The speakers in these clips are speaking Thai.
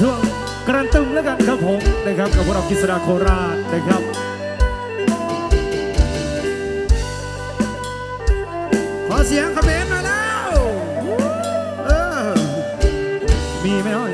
ช่วงกระตึมแล้วกันครับผมนะครับกับพวกเรากิษดาโคราชนะครับขอเสียงคอมเขมนต์หน่อยแล้วเออมีไหมน้อย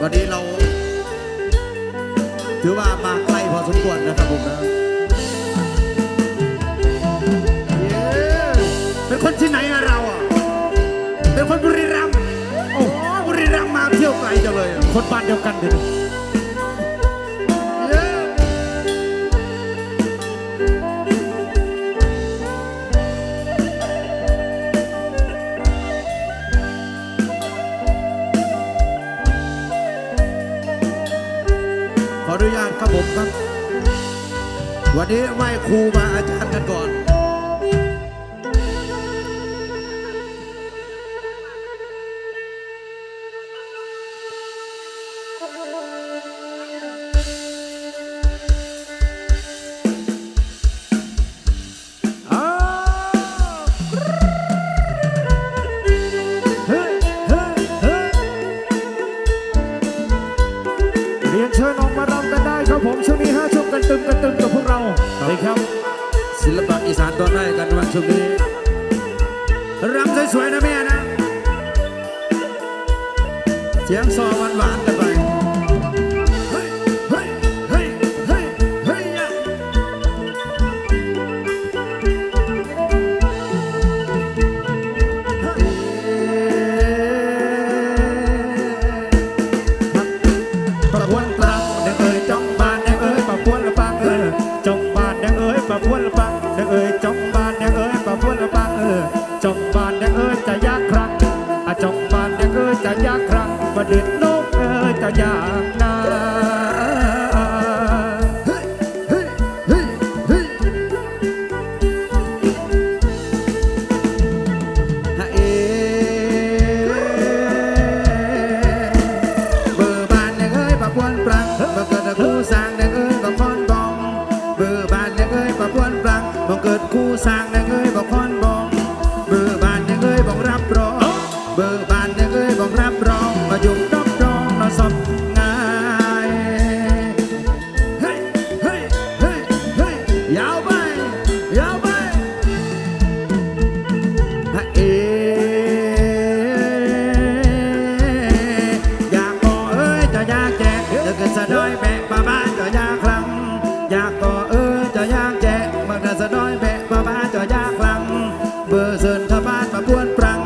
วันนี้เรา ถือว่ามาไกล้พอสมควรนะครับผมนะเย้เป็นคนที่ไหนอะเราอะเป็นคนบุรี จังเลยอะคนบ้านเดียวกันเดี๋ยวนี้เย้ขออนุญาตครับผมครับ วันนี้ไหว้ครูมา ได้กันวันช่วงนี้รำสวยๆนะแม่นะ เสียงซอหวาน จะยากครั้งประดิษฐ์นกเอ้ยจะยากนาเฮ้เฮ้เฮ้เฮ้ยฮะเอเบอร์บานเนี่ยเอ้ยปะพวนปรังบังเกิดคู่สร้างเนี่ยเอ้ยบังคอนบอง เบอร์บานเนี่ยเอ้ยปะพวนปรังบังเกิดคู่สร้าง ฮะเออยากก่อเอ้ยจะอยากแจกเดี๋ยวก็สะดอยแบะป้าบ้านจะอยากคลัง อยากก่อเอ้ยจะอยากแจกมันก็สะดอยแบะป้าบ้านจะอยากคลัง เบอร์เซินทบ้านมาบวนปรัง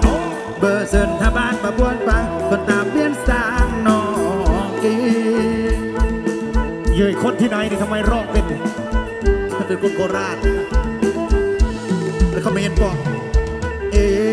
เบอร์เซินทบ้านมาบวนปรังคนตามเบี้ยนสร้างนองกีเย้ยคนที่ไหนนี่ทำไมร้องเป็นเป็นคนโคราชแล้วเขาไม่เห็นบอก เ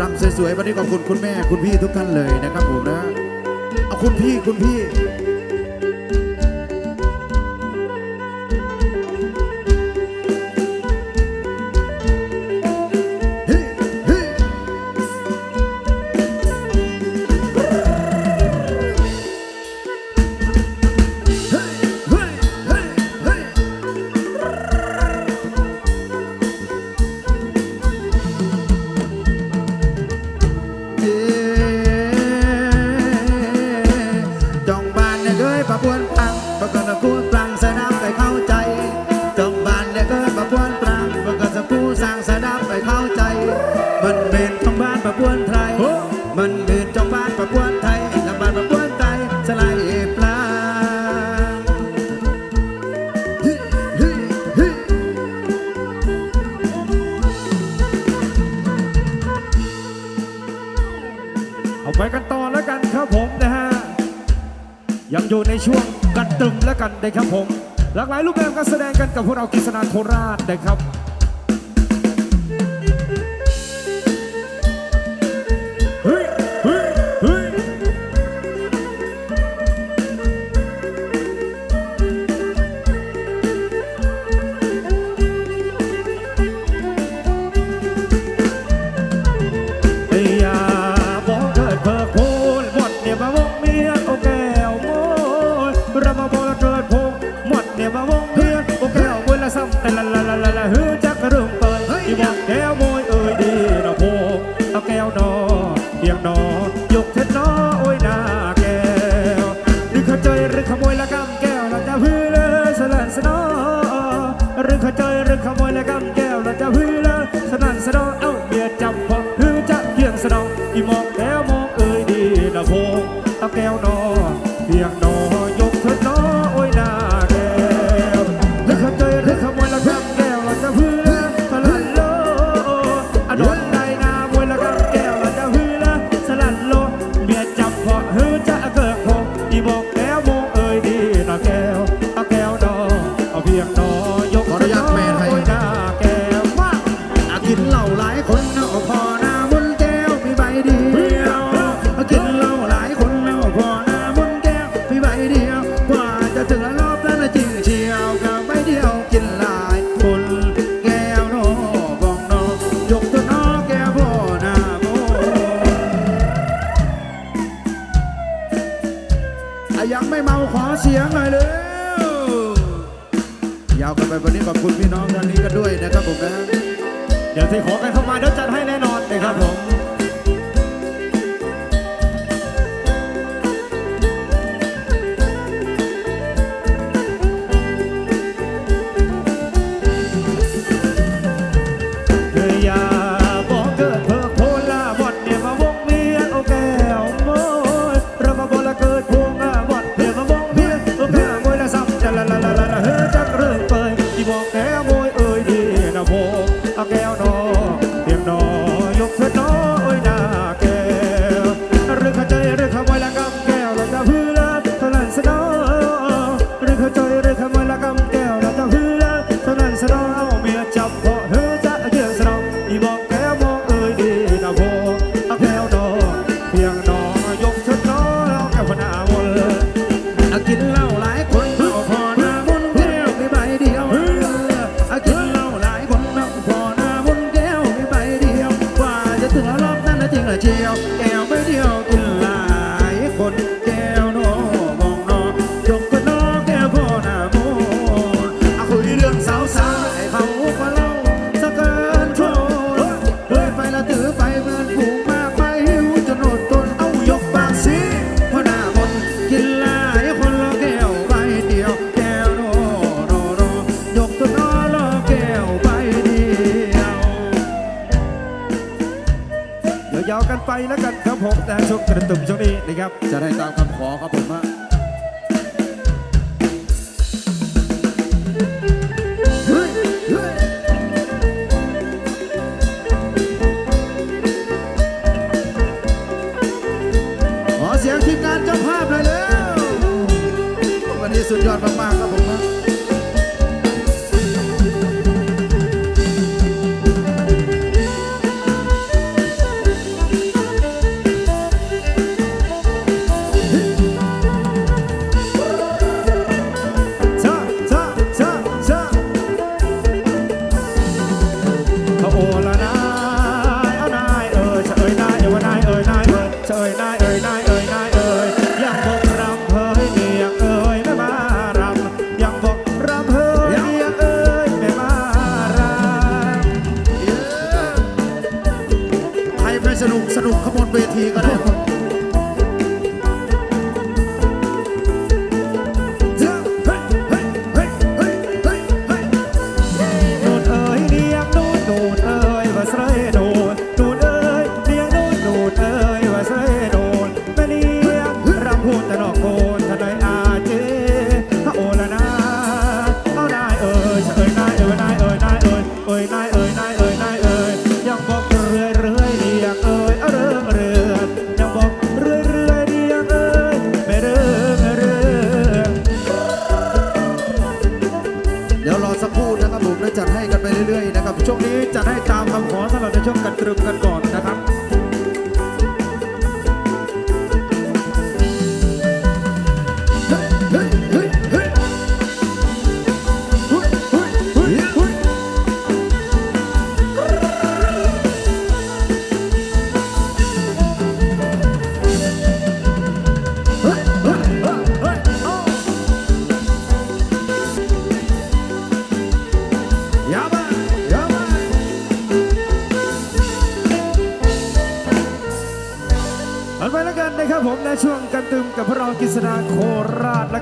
รำสวยๆวันนี้ขอบคุณคุณแม่คุณพี่ทุกท่านเลยนะครับผมนะเอาคุณพี่คุณพี่ ไปกันต่อแล้วกันครับผมนะฮะ ยังอยู่ในช่วงกันตึมแล้วกันเนะครับผม หลากหลายรูปแบบการแสดงกันกับพวกเรากิษณาโคราชนะครับ เธอเจหรือคำา ไม่เมาขอเสียงหน่อยเร็วยาวกันไปวันนี้ขอบคุณพี่น้องทางนี้กันด้วยนะครับผมนะเดี๋ยวที่ขอกันเข้ามาเดี๋ยวจัดให้แน่นอนนะครับผม ยาวกันไปแล้วกันครับผมนะช่วงกระตุ่มช่วงนี้นะครับ จะได้ตามคำขอครับผมฮะขอเสียงทีมงานเจ้าภาพเลยแล้ววันนี้สุดยอดมากๆครับ เวทีก็ได้ ชมกระตรึมกระก่ดกระครั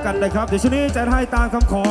กันนะครับ เดี๋ยวช่วงนี้จะให้ตามคำขอ